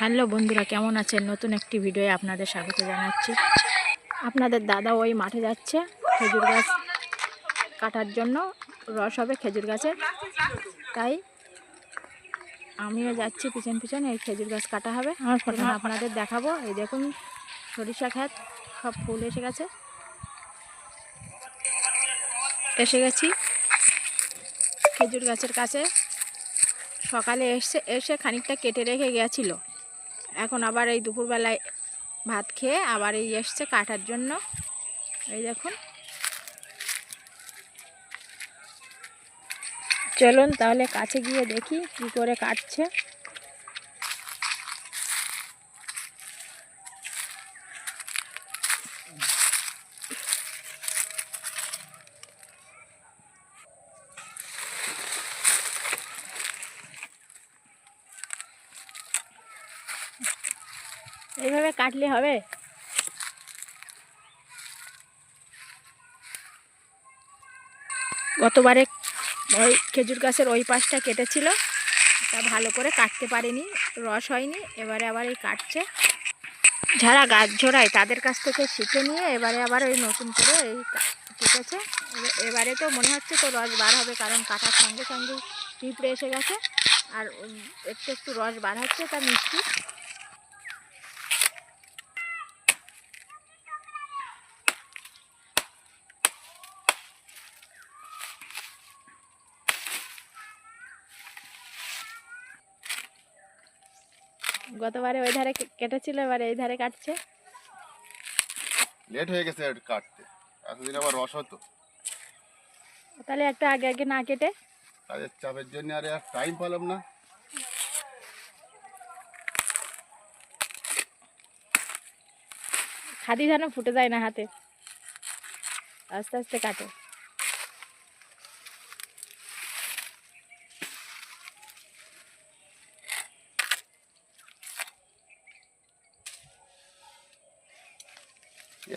Hello বন্ধুরা কেমন আছেন? নতুন একটি ভিডিওয়ে আপনাদের স্বাগত জানাচ্ছি। আপনাদের দাদা ওই মাঠে যাচ্ছে খেজুর গাছ কাটার জন্য রস হবে খেজুর গাছের। তাই আমিও যাচ্ছি পিছন পিছন এই খেজুর গাছ কাটা হবে। আমার আপনাদের দেখাবো। এই দেখুন সরিষা ক্ষেত সব ফুল এসে গেছে। এসে গেছি খেজুর গাছের কাছে। সকালে এসে এসে খানিকটা কেটে রেখে গেছিল। এখন আবার এই দুপুরবেলায় ভাত খেয়ে আবার এই এসছে কাটার জন্য। এই দেখুন। চলুন তাহলে কাছে গিয়ে দেখি কি করে কাটছে। এইভাবে কাটলে হবে? গতবারে ওই খেজুর গাছের ওই পাশটা কেটেছিল। তা ভালো করে কাটতে পারেনি, রস হয়নি, এবারে আবার এই কাটছে। যারা গাছ ঝোড়ায় তাদের কাছ থেকে শিখে নিয়ে এবারে আবার ওই নতুন করে এই কেটেছে। এবার- তো মনে হচ্ছে তো রস বার হবে, কারণ কাটার সঙ্গে সঙ্গে পিঁপড়ে এসে গেছে। আর একটু একটু রস বার হচ্ছে, তা মিষ্টি। গতবারে ওই ধারে কেটেছিল এবারে এই ধারে কাটছে। লেট হয়ে গেছে কাটতে। এতদিন আবার রস হতো। তাহলে একটা আগে আগে না কেটে। কাজের চাপের জন্য আরে আর টাইম পেলাম না। খাদি ধানও ফুটে যায় না হাতে। আস্তে আস্তে কাটে।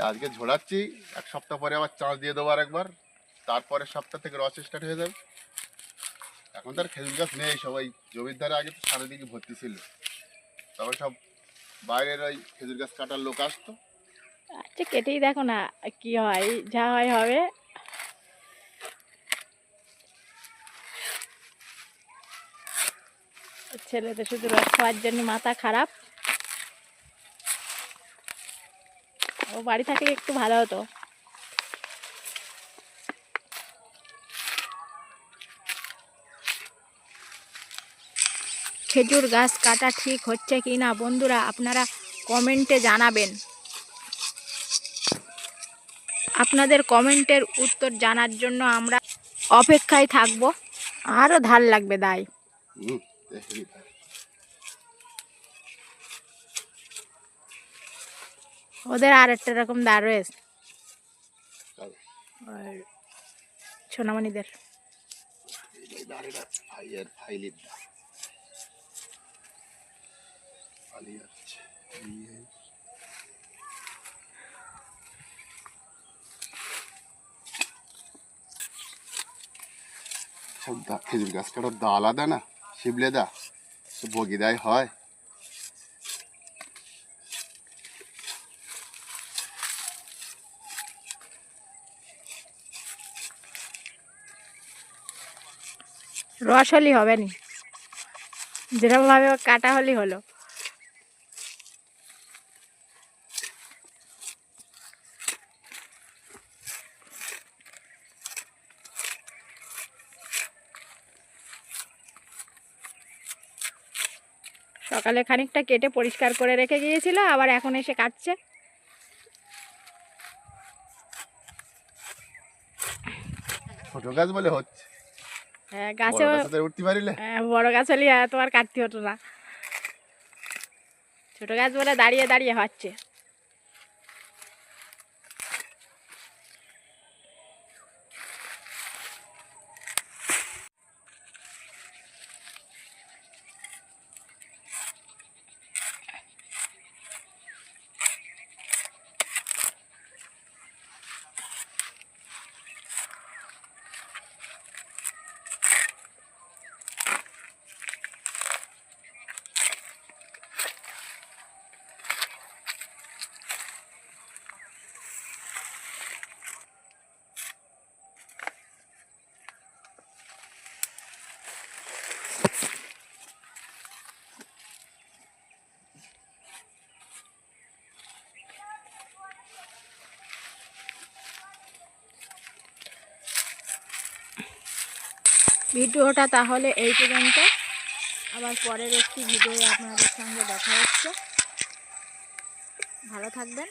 আজকে ঝোড়াচ্ছি এক সপ্তাহ পরে আবার চাষ দিয়ে দেবো আর একবার তারপরে সপ্তাহ থেকে রস স্টার্ট হয়ে যাবে। এখন তো আর খেজুর গাছ নেই সবাই জমির ধারে আগে তো চারিদিকে ভর্তি ছিল। তখন সব বাইরের ওই খেজুর গাছ কাটার লোক আসতো। আচ্ছা কেটেই দেখো না কি হয়, যা হয় হবে। ছেলে তো শুধু রস খাওয়ার জন্য মাথা খারাপ। ও বাড়ি থাকলে একটু ভালো হতো। খেজুর গাছ কাটা ঠিক হচ্ছে কি না? বন্ধুরা, আপনারা কমেন্টে জানাবেন। আপনাদের কমেন্টের উত্তর জানার জন্য আমরা অপেক্ষায় থাকব। আরও ধার লাগবে দায় ওদের আর একটা রকম দা রয়েছে। আর সোনামণিদের। সব খেজুর গাছ কাটার দা আলাদা না শিবলে দা তো বগিদায় হয় রস হলি হবে নি। যেরকমভাবে কাটা হলি হলো। সকালে খানিকটা কেটে পরিষ্কার করে রেখে গিয়েছিল, আবার এখন এসে কাটছে। ছোট গাছ বলে হচ্ছে। গাছে তো উঠতে পারিলে? হ্যাঁ, বড় গাছ হলে তোমার কাটতে হতো না। ছোট গাছ বলে দাঁড়িয়ে দাঁড়িয়ে হচ্ছে। ভিডিওটা তাহলে এই পর্যন্ত। আবার পরের একটি ভিডিও আপনাদের সঙ্গে দেখা হচ্ছে। ভালো থাকবেন।